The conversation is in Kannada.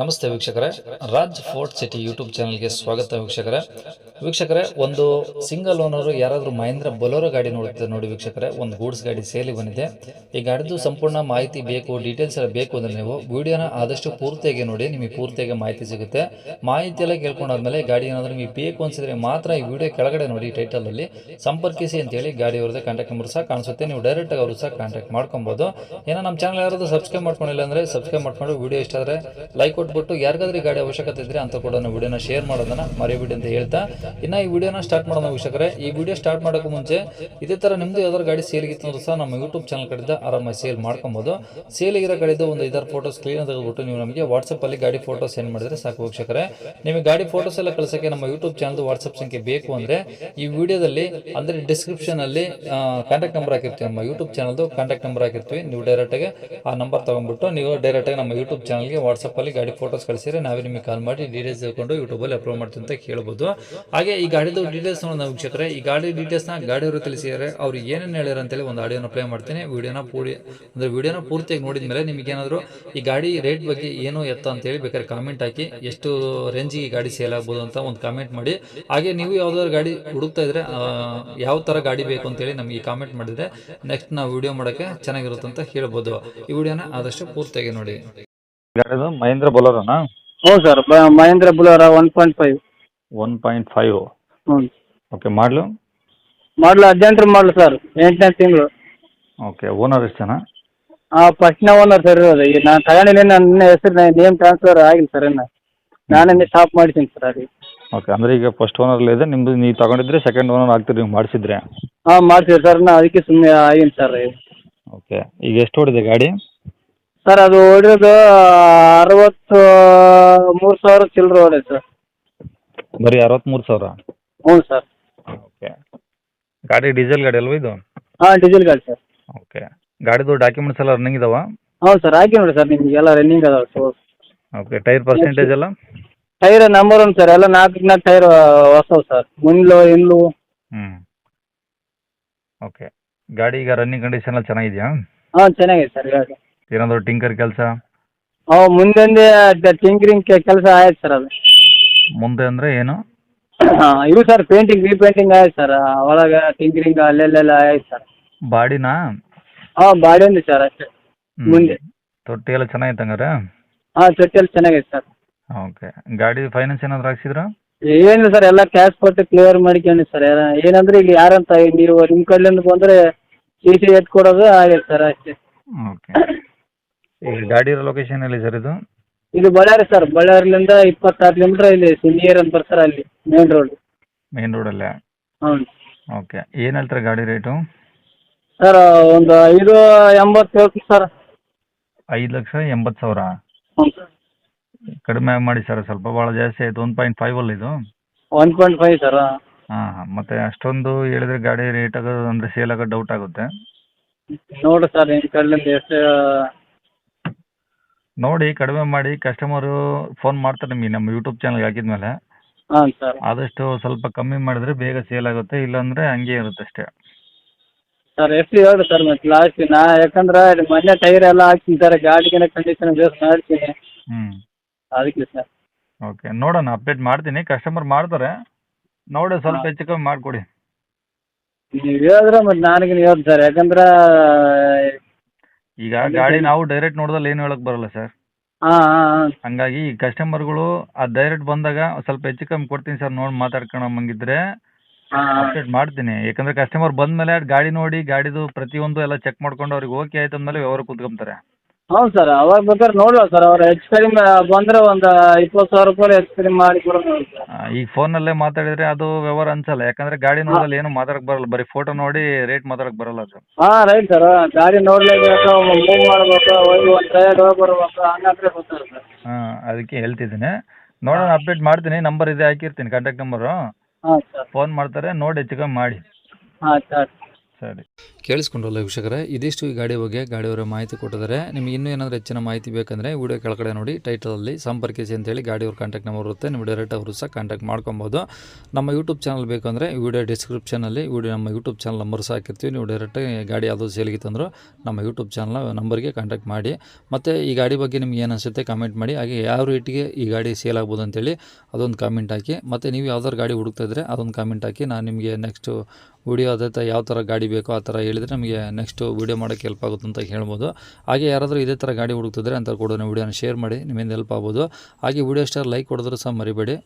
ನಮಸ್ತೆ ವೀಕ್ಷಕರೇ. ರಾಜ್ ಫೋರ್ಟ್ ಸಿಟಿ ಯೂಟ್ಯೂಬ್ ಚಾನಲ್ಗೆ ಸ್ವಾಗತ ವೀಕ್ಷಕರೇ. ವೀಕ್ಷಕರೇ, ಒಂದು ಸಿಂಗಲ್ ಓನರು ಯಾರಾದರೂ ಮಹೇಂದ್ರ ಬೊಲೋರೋ ಗಾಡಿ ನೋಡುತ್ತೆ ನೋಡಿ ವೀಕ್ಷಕರೇ, ಒಂದು ಗೂಡ್ಸ್ ಗಾಡಿ ಸೇಲಿ ಬಂದಿದೆ. ಈ ಗಾಡಿದು ಸಂಪೂರ್ಣ ಮಾಹಿತಿ ಬೇಕು ಡೀಟೇಲ್ಸ್ ಎಲ್ಲ ಬೇಕು ಅಂದರೆ ನೀವು ವಿಡಿಯೋನ ಆದಷ್ಟು ಪೂರ್ತಿಯಾಗಿ ನೋಡಿ, ನಿಮಗೆ ಪೂರ್ತಿಯಾಗಿ ಮಾಹಿತಿ ಸಿಗುತ್ತೆ. ಮಾಹಿತಿ ಎಲ್ಲ ಕೇಳ್ಕೊಂಡಾದ್ಮೇಲೆ ಗಾಡಿ ಏನಾದರೂ ನಿಮಗೆ ಬೇಕು ಅನಿಸಿದ್ರೆ ಮಾತ್ರ ಈ ವಿಡಿಯೋ ಕೆಳಗಡೆ ನೋಡಿ ಟೈಟಲಲ್ಲಿ ಸಂಪರ್ಕಿಸಿ ಅಂತೇಳಿ ಗಾಡಿ ಅವ್ರದ್ದು ಕಾಂಟ್ಯಾಕ್ಟ್ ನಂಬರ್ ಸಹ ಕಾಣಿಸುತ್ತೆ. ನೀವು ಡೈರೆಕ್ಟಾಗಿ ಅವರು ಸಹ ಕಾಂಟ್ಯಾಕ್ಟ್ ಮಾಡ್ಕೊಬೋದು. ಏನೋ ನಮ್ಮ ಚಾನಲ್ ಯಾರಾದರೂ ಸಬ್ಸ್ಕ್ರೈಬ್ ಮಾಡ್ಕೊಂಡಿಲ್ಲ ಅಂದರೆ ಸಬ್ಸ್ಕ್ರೈಬ್ ಮಾಡ್ಕೊಂಡು ವಿಡಿಯೋ ಇಷ್ಟ ಆದರೆ ಲೈಕ್ ಕೊಟ್ಬಿಟ್ಟು ಯಾರಿಗಾದ್ರೂ ಗಾಡಿ ಅವಶ್ಯಕತೆ ಇದ್ರೆ ಅಂತ ಕೂಡ ನಾವು ವಿಡಿಯೋನ ಶೇರ್ ಮಾಡೋದನ್ನ ಮರಿಬೇಡಿ ಅಂತ ಹೇಳ್ತಾ, ಇನ್ನು ಈ ವಿಡಿಯೋನ ಸ್ಟಾರ್ಟ್ ಮಾಡೋಣ ವೀಕ್ಷಕರೇ. ಈ ವಿಡಿಯೋ ಸ್ಟಾರ್ಟ್ ಮಾಡೋಕ್ಕೂ ಮುಂಚೆ ಇದೇ ಥರ ನಿಮ್ದು ಯಾವ್ದಾದ್ರು ಗಾಡಿ ಸೇಲ್ಗಿತ್ತು ಅಂದ್ರೆ ಸಹ ನಮ್ಮ ಯೂಟ್ಯೂಬ್ ಚಾನಲ್ ಕಡೆಯಿಂದ ಆರಾಮಾಗಿ ಸೇಲ್ ಮಾಡ್ಕೊಬೋದು. ಸೇಲಿಗಿರೋ ಕಡೆದು ಒಂದು ಐದಾರು ಫೋಟೋಸ್ ಕ್ಲೀನ್ ತೆಗೆದುಬಿಟ್ಟು ನೀವು ನಮಗೆ ವಾಟ್ಸಪ್ಪಲ್ಲಿ ಗಾಡಿ ಫೋಟೋಸ್ ಸೆಂಡ್ ಮಾಡಿದ್ರೆ ಸಾಕು ವೀಕ್ಷಕರೇ. ನಿಮಗೆ ಗಾಡಿ ಫೋಟೋಸ್ ಎಲ್ಲ ಕಳಿಸೋಕ್ಕೆ ನಮ್ಮ ಯೂಟ್ಯೂಬ್ ಚಾನಲ್ ವಾಟ್ಸಪ್ ಸಂಖ್ಯೆ ಬೇಕು ಅಂದರೆ ಈ ವಿಡಿಯೋದಲ್ಲಿ ಅಂದರೆ ಡಿಸ್ಕ್ರಿಪ್ಷನಲ್ಲಿ ಕಾಂಟ್ಯಾಕ್ಟ್ ನಂಬರ್ ಹಾಕಿರ್ತೀವಿ. ನಮ್ಮ ಯೂಟ್ಯೂಬ್ ಚಾನಲ್ದು ಕಾಂಟ್ಯಾಕ್ಟ್ ನಂಬರ್ ಹಾಕಿರ್ತೀವಿ. ನೀವು ಡೈರೆಕ್ಟಾಗಿ ಆ ನಂಬರ್ ತೊಗೊಂಡ್ಬಿಟ್ಟು ನೀವು ಡೈರೆಕ್ಟಾಗಿ ನಮ್ಮ ಯೂಟ್ಯೂಬ್ ಚಾನಲ್ಗೆ ವಾಟ್ಸಪ್ಪಲ್ಲಿ ಗಾಡಿ ಫೋಟೋಸ್ ಕಳಿಸಿದ್ರೆ ನಾವೇ ನಿಮಗೆ ಕಾಲ್ ಮಾಡಿ ಡೀಟೇಲ್ಸ್ ತಿಳ್ಕೊಂಡು ಯೂಟ್ಯೂಬಲ್ಲಿ ಅಪ್ಲೋಡ್ ಮಾಡ್ತೀವಿ ಅಂತ ಕೇಳ್ಬೋದು ಹಾಗೆ ಈ ಗಾಡಿದು ಡೀಟೇಲ್ಸ್ ನಾವು ವೀಕ್ಷಕರೇ, ಈ ಗಾಡಿ ಡೀಟೇಲ್ಸ್ನ ಗಾಡಿಯವರು ತಿಳಿಸಿದರೆ ಅವ್ರು ಏನೇನು ಹೇಳ್ಯಾರ ಅಂತೇಳಿ ಒಂದು ಆಡಿಯೋನ ಪ್ಲೇ ಮಾಡ್ತೀನಿ. ವಿಡಿಯೋನ ಪೂರ್ತಿ, ಅಂದರೆ ವೀಡಿಯೋನ ಪೂರ್ತಿಯಾಗಿ ನೋಡಿದ ಮೇಲೆ ನಿಮಗೆ ಏನಾದರೂ ಈ ಗಾಡಿ ರೇಟ್ ಬಗ್ಗೆ ಏನು ಎತ್ತ ಅಂತೇಳಿ ಬೇಕಾದ್ರೆ ಕಾಮೆಂಟ್ ಹಾಕಿ, ಎಷ್ಟು ರೇಂಜಿಗೆ ಈ ಗಾಡಿ ಸೇಲ್ ಆಗ್ಬೋದು ಅಂತ ಒಂದು ಕಾಮೆಂಟ್ ಮಾಡಿ. ಹಾಗೆ ನೀವು ಯಾವುದಾದ್ರು ಗಾಡಿ ಹುಡುಕ್ತಾ ಇದ್ರೆ ಯಾವ ಥರ ಗಾಡಿ ಬೇಕು ಅಂತೇಳಿ ನಮಗೆ ಕಾಮೆಂಟ್ ಮಾಡಿದರೆ ನೆಕ್ಸ್ಟ್ ನಾವು ವಿಡಿಯೋ ಮಾಡೋಕ್ಕೆ ಚೆನ್ನಾಗಿರುತ್ತೆ ಅಂತ ಹೇಳ್ಬೋದು. ಈ ವಿಡಿಯೋನ ಆದಷ್ಟು ಪೂರ್ತಿಯಾಗಿ ನೋಡಿ. ಗಾಡಿದು ಮಹೇಂದ್ರ ಬೊಲೋರೋನಾ ಹ್ಞೂ sir Mahindra Bolero one point five one point five ಹ್ಞೂ. ಓಕೆ ಮಾಡಲು ಮಾಡಲು ಹದಿನೆಂಟರ ಮಾಡಲು ಸರ್ ಎಂಟನೇ ತಿಂಗಳು. ಓಕೆ ಓನರ್ ಎಷ್ಟು ಜನ ಫಸ್ಟ್ನೇ ಓನರ್ ಸರ್ ಇರೋದು. ಈಗ ನಾನು ತಗೊಂಡಿಲ್ಲ ನನ್ನ ಹೆಸರು ನೇಮ್ ಟ್ರಾನ್ಸ್ಫರ್ ಆಗಿಲ್ಲ ಸರ್ ಇನ್ನು. ನಾನೇ ಸ್ಟಾಪ್ ಮಾಡ್ತೀನಿ ಸರ್ ಅದು ಓಕೆ ಅಂದ್ರೆ ಈಗ ಫಸ್ಟ್ ಓನರ್ ಇದೆ ನಿಮ್ಮದು ನೀವು ತಗೊಂಡಿದ್ರೆ ಸೆಕೆಂಡ್ ಓನರ್ ಆಗ್ತೀರಿ ನೀವು ಮಾಡಿಸಿದ್ರೆ. ಹಾಂ ಮಾಡ್ತೀವಿ ಸರ್ ನಾ ಅದಕ್ಕೆ ಸುಮ್ಮನೆ ಆಗಿನಿ ಸರ್. ಓಕೆ ಈಗ ಎಷ್ಟು ಹೊಡಿದೆ ಗಾಡಿ? ಸರ್ ಅದು ಹೊಡಿಯೋದು ಅರವತ್ತು ಮೂರು ಸಾವಿರ ಚಿಲ್ಲರೆ ಹೊಡೆದು ಸರ್ ಬರೀ ಅರವತ್ತ್ಮೂರು ಸಾವಿರ? ಹ್ಞೂ ಸರ್ ಓಕೆ. ಗಾಡಿ ಡೀಸೆಲ್ ಗಾಡಿ ಅಲ್ವಾ ಇದು? ಹಾಂ ಡೀಸೆಲ್ ಗಾಡಿ ಸರ್ ಓಕೆ. ಗಾಡಿದು ಡಾಕ್ಯುಮೆಂಟ್ಸ್ ಎಲ್ಲ ರನ್ನಿಂಗ್ ಇದಾವ? ಹೌದು ಸರ್ ಹಾಕಿ ನೋಡಿ ಸರ್ ನಿಮಗೆಲ್ಲ ರನ್ನಿಂಗ್ ಅದಾವೆ ಸರ್ ಓಕೆ ಟೈರ್ ಪರ್ಸೆಂಟೇಜ್ ಎಲ್ಲ? ಟೈರ್ ನಂಬರ್ ಒನ್ ಸರ್ ಎಲ್ಲ ನಾಲ್ಕು ನಾಲ್ಕು ಟೈರ್ ಹೊಸವು ಸರ್ ಮುಂದ್ಲು ಹಿಂದ್ಲು. ಹ್ಞೂ ಓಕೆ. ಗಾಡಿ ಈಗ ರನ್ನಿಂಗ್ ಕಂಡೀಷನ್ ಎಲ್ಲ ಚೆನ್ನಾಗಿದೆಯಾ? ಹಾಂ ಚೆನ್ನಾಗಿದೆ ಸರ್ ಗಾಡಿ. ಏನಾದರೂ ಟಿಂಕರ್ ಕೆಲಸ? ಅವು ಮುಂದೊಂದೇ ಟಿಂಕರಿಂಗ್ ಕೆಲಸ ಆಯ್ತು ಸರ್ ಅದು. ಮುಂದೆ ಅಂದರೆ ಏನು? ಇವು ಸರ್ ಪೇಂಟಿಂಗ್ ರೀಪೇಂಟಿಂಗ್ ಆಯ್ತು ಸರ್. ಒಳಗೆ ಟಿಂಕರಿಂಗ್ ಅಲ್ಲೆಲ್ಲೆಲ್ಲ ಆಯ್ತು ಸರ್. ಬಾಡಿನಾ? ಹಾಂ ಬಾಡಿ ಅಂದ್ರೆ ಸರ್ ಅಷ್ಟೇ. ಮುಂದೆ. ತೊಟ್ಟಿ ಎಲ್ಲ ಚೆನ್ನಾಗಿತ್ತು ಹಂಗಾರೆ? ಹಾಂ ಎಲ್ಲ ಚೆನ್ನಾಗೈತೆ ಸರ್. ಓಕೆ. ಗಾಡಿ ಫೈನಾನ್ಸ್ ಏನಾದ್ರು ಹಾಕ್ಸಿದ್ರಾ? ಏನಿಲ್ಲ ಸರ್ ಎಲ್ಲ ಕ್ಯಾಶ್ ಕೊಟ್ಟು ಕ್ಲಿಯರ್ ಮಾಡ್ಕೊಂಡು ಸರ್. ಏನಂದ್ರೆ ಇಲ್ಲಿ ಯಾರಂತ ನೀವು ನಿಮ್ಮ ಕಡೆಯಿಂದ ಬಂದರೆ ಸಿ ಸಿ ಎತ್ ಕೊಡೋದು ಆಗಿದೆ ಸರ್ ಅಷ್ಟೇ. ಓಕೆ. ಈಗ ಗಾಡಿ ಇರೋ ಲೊಕೇಶನ್ ಎಲ್ಲಿ ಸರ್ ಇದು? ಇದು ಬಳ್ಳಾರಿ ಸರ್ ಬಳ್ಳಾರಿಲಿಂದ ಇಪ್ಪತ್ತಾರು ಕಿಲೋಮೀಟರ್ ಇಲ್ಲಿ ಸಿನಿಯರ್ ಅಂತ ಬರ್ತಾರೆ ಅಲ್ಲಿ ಮೇನ್ ರೋಡ್ ಮೇನ್ ರೋಡಲ್ಲೇ ಹ್ಞೂ ಓಕೆ ಏನು ಹೇಳ್ತಾರೆ ಗಾಡಿ ರೇಟು ಸರ್ ಒಂದು ಐದು ಎಂಬತ್ತು ಹೇಳ್ತೀನಿ ಸರ್ ಐದು ಲಕ್ಷ ಎಂಬತ್ತು ಸಾವಿರ? ಹ್ಞೂ ಸರ್ ಕಡಿಮೆ ಮಾಡಿ ಸರ್ ಸ್ವಲ್ಪ ಭಾಳ ಜಾಸ್ತಿ ಆಯ್ತು. ಒನ್ ಪಾಯಿಂಟ್ ಫೈವ್ ಅಲ್ಲ ಇದು? ಒನ್ ಪಾಯಿಂಟ್ ಫೈವ್ ಸರ್ ಹಾಂ ಹಾಂ. ಮತ್ತು ಅಷ್ಟೊಂದು ಹೇಳಿದ್ರೆ ಗಾಡಿ ರೇಟ್ ಆಗೋದು ಅಂದರೆ ಸೇಲ್ ಆಗೋದು ಡೌಟ್ ಆಗುತ್ತೆ. ನೋಡಿ ಸರ್ ನಿಮ್ಮ ಕಡೆಯಿಂದ ಎಷ್ಟು ನೋಡಿ ಕಡಿಮೆ ಮಾಡಿ ಕಸ್ಟಮರು ಫೋನ್ ಮಾಡ್ತಾರೆ ನಿಮಗೆ ನಮ್ಮ ಯೂಟ್ಯೂಬ್ ಚಾನಲ್ಗೆ ಹಾಕಿದ್ಮೇಲೆ. ಹಾಂ ಸರ್. ಆದಷ್ಟು ಸ್ವಲ್ಪ ಕಮ್ಮಿ ಮಾಡಿದ್ರೆ ಬೇಗ ಸೇಲ್ ಆಗುತ್ತೆ ಇಲ್ಲಾಂದರೆ ಹಂಗೆ ಇರುತ್ತೆ ಅಷ್ಟೇ. ಸರ್ ಎಷ್ಟು ಹೇಳಿ ಸರ್ ಮತ್ತೆ ಲಾಸ್ಟ್ ನಾ ಯಾಕಂದ್ರೆ ಮೊನ್ನೆ ಟೈರ್ ಎಲ್ಲ ಹಾಕ್ತೀನಿ ಸರ್ ಗಾಡಿಗೆ ಕಂಡೀಷನ್ ಬೇಸ್ ಮಾಡ್ತೀನಿ. ಹ್ಞೂ ಅದಕ್ಕೆ ಸರ್. ಓಕೆ ನೋಡೋಣ ಅಪ್ಡೇಟ್ ಮಾಡ್ತೀನಿ. ಕಸ್ಟಮರ್ ಮಾಡ್ತಾರೆ ನೋಡಿ ಸ್ವಲ್ಪ. ಹೆಚ್ಚು ಕಮ್ಮಿ ಮಾಡಿಕೊಡಿ. ನೀವು ಹೇಳಿದ್ರೆ ಮತ್ತೆ ನನಗೆ ನೀವು ಸರ್ ಯಾಕಂದ್ರೆ ಈಗ ಗಾಡಿ ನಾವು ಡೈರೆಕ್ಟ್ ನೋಡಿದಲ್ಲಿ ಏನು ಹೇಳಕ್ ಬರಲ್ಲ ಸರ್ ಹಾಂ ಹಾಂ ಹಾಂ. ಹಂಗಾಗಿ ಈ ಕಸ್ಟಮರ್ಗಳು ಆ ಡೈರೆಕ್ಟ್ ಬಂದಾಗ ಸ್ವಲ್ಪ ಹೆಚ್ಚು ಕಮ್ಮಿ ಕೊಡ್ತೀನಿ ಸರ್ ನೋಡಿ ಮಾತಾಡ್ಕೊಳಮ್ಮಂಗಿದ್ರೆ ಹಾಂ ಅಪ್ಡೇಟ್ ಮಾಡ್ತೀನಿ. ಯಾಕಂದ್ರೆ ಕಸ್ಟಮರ್ ಬಂದ್ಮೇಲೆ ಗಾಡಿ ನೋಡಿ ಗಾಡಿದು ಪ್ರತಿಯೊಂದು ಎಲ್ಲ ಚೆಕ್ ಮಾಡ್ಕೊಂಡು ಅವ್ರಿಗೆ ಓಕೆ ಆಯ್ತು ಅಂದಮೇಲೆ ವ್ಯವಹಾರ ಕುತ್ಕೊಂತಾರೆ. ಹೌದು ಸರ್ ಅವಾಗ ಬೇಕಾದ್ರೆ ನೋಡುವ ಸರ್ ಅವ್ರು ಹೆಚ್ಚು ಕಡಿಮೆ ಬಂದರೆ ಒಂದು ಇಪ್ಪತ್ತು ಸಾವಿರ ರೂಪಾಯಿ ಹೆಚ್ಚು ಕಡಿಮೆ ಮಾಡಿ ಕೊಡೋಣ ಸರ್. ಆ, ಈಗ ಫೋನಲ್ಲೇ ಮಾತಾಡಿದ್ರೆ ಅದು ವ್ಯವಹಾರ ಅನ್ಸಲ್ಲ ಯಾಕಂದ್ರೆ ಗಾಡಿ ನೋಡಲ್ಲ ಏನು ಮಾತಾಡಕ್ ಬರಲ್ಲ ಬರೀ ಫೋಟೋ ನೋಡಿ ರೇಟ್ ಮಾತಾಡಕ್ ಬರಲ್ಲ ಅದು. ಹಾಂ ರೈಟ್ ಸರ್ ಗಾಡಿ ನೋಡಲೇಬೇಕು ಮೂವ್ ಮಾಡಬೇಕು ಹೋಗಿ ಒಂದು ಸೈಡ್ ಹೋಗಿ ಬರ್ಬೇಕು ಹಂಗಾದ್ರೆ ಸರ್. ಹಾಂ ಅದಕ್ಕೆ ಹೇಳ್ತಿದ್ದೀನಿ. ನೋಡೋಣ ಅಪ್ಡೇಟ್ ಮಾಡ್ತೀನಿ ನಂಬರ್ ಇದೆ ಹಾಕಿರ್ತೀನಿ ಕಾಂಟ್ಯಾಕ್ಟ್ ನಂಬರು ಹಾಂ ಸರ್. ಫೋನ್ ಮಾಡ್ತಾರೆ ನೋಡಿ ಹೆಚ್ಚು ಕಮ್ಮಿ ಮಾಡಿ. ಹಾಂ ಸರ್ ಸರಿ. ಕೇಳಿಸ್ಕೊಂಡ್ರಲ್ಲ ವೀಕ್ಷಕರೇ, ಇದಿಷ್ಟು ಈ ಗಾಡಿ ಬಗ್ಗೆ ಗಾಡಿಯವರ ಮಾಹಿತಿ ಕೊಟ್ಟಿದ್ದಾರೆ. ನಿಮಗೆ ಇನ್ನೂ ಏನಾದರೂ ಹೆಚ್ಚಿನ ಮಾಹಿತಿ ಬೇಕಂದರೆ ವಿಡಿಯೋ ಕೆಳಗಡೆ ನೋಡಿ ಟೈಟಲಲ್ಲಿ ಸಂಪರ್ಕಿಸಿ ಅಂತೇಳಿ ಗಾಡಿಯವ್ರ ಕಾಂಟ್ಯಾಕ್ಟ್ ನಂಬರ್ ಇರುತ್ತೆ. ನೀವು ಡೈರೆಕ್ಟ್ ಅವರು ಸಹ ಕಾಂಟ್ಯಾಕ್ಟ್ ಮಾಡ್ಕೊಬೋದು. ನಮ್ಮ ಯೂಟ್ಯೂಬ್ ಚಾನಲ್ ಬೇಕಂದರೆ ವಿಡಿಯೋ ಡಿಸ್ಕ್ರಿಪ್ಷನಲ್ಲಿ ವಿಡಿಯೋ ನಮ್ಮ ಯೂಟ್ಯೂಬ್ ಚಾನಲ್ ನಂಬರ್ ಸಹ ಹಾಕಿರ್ತೀವಿ. ನೀವು ಡೈರೆಕ್ಟಾಗಿ ಗಾಡಿ ಯಾವುದೋ ಸೇಲಿಗೆ ತಂದರೂ ನಮ್ಮ ಯೂಟ್ಯೂಬ್ ಚಾನಲ್ ನಂಬರ್ಗೆ ಕಾಂಟ್ಯಾಕ್ಟ್ ಮಾಡಿ. ಮತ್ತು ಈ ಗಾಡಿ ಬಗ್ಗೆ ನಿಮ್ಗೆ ಏನು ಅನಿಸುತ್ತೆ ಕಾಮೆಂಟ್ ಮಾಡಿ. ಹಾಗೆ ಯಾವ ರೇಟಿಗೆ ಈ ಗಾಡಿ ಸೇಲ್ ಆಗ್ಬೋದು ಅಂತೇಳಿ ಅದೊಂದು ಕಾಮೆಂಟ್ ಹಾಕಿ. ಮತ್ತು ನೀವು ಯಾವ್ದಾದ್ರು ಗಾಡಿ ಹುಡುಕ್ತಾ ಇದ್ದರೆ ಅದೊಂದು ಕಾಮೆಂಟ್ ಹಾಕಿ. ನಾನು ನಿಮಗೆ ನೆಕ್ಸ್ಟು ವಿಡಿಯೋ ಅದೇ ಯಾವ ಥರ ಗಾಡಿ ಬೇಕೋ ಆ ಥರ ಹೇಳಿದರೆ ನಮಗೆ ನೆಕ್ಸ್ಟು ವೀಡಿಯೋ ಮಾಡೋಕ್ಕೆ ಹೆಲ್ಪ್ ಆಗುತ್ತೆ ಅಂತ ಹೇಳ್ಬೋದು. ಹಾಗೆ ಯಾರಾದರೂ ಇದೇ ಥರ ಗಾಡಿ ಹುಡುಕ್ತಿದ್ರೆ ಅಂತ ಕೂಡ ವೀಡಿಯೋನ ಶೇರ್ ಮಾಡಿ, ನಿಮ್ಮಿಂದ ಹೆಲ್ಪ್ ಆಗ್ಬೋದು. ಹಾಗೆ ವೀಡಿಯೋ ಸ್ಟಾರ್ ಲೈಕ್ ಹೊಡೆದ್ರೂ ಸಹ ಮರಿಬೇಡಿ.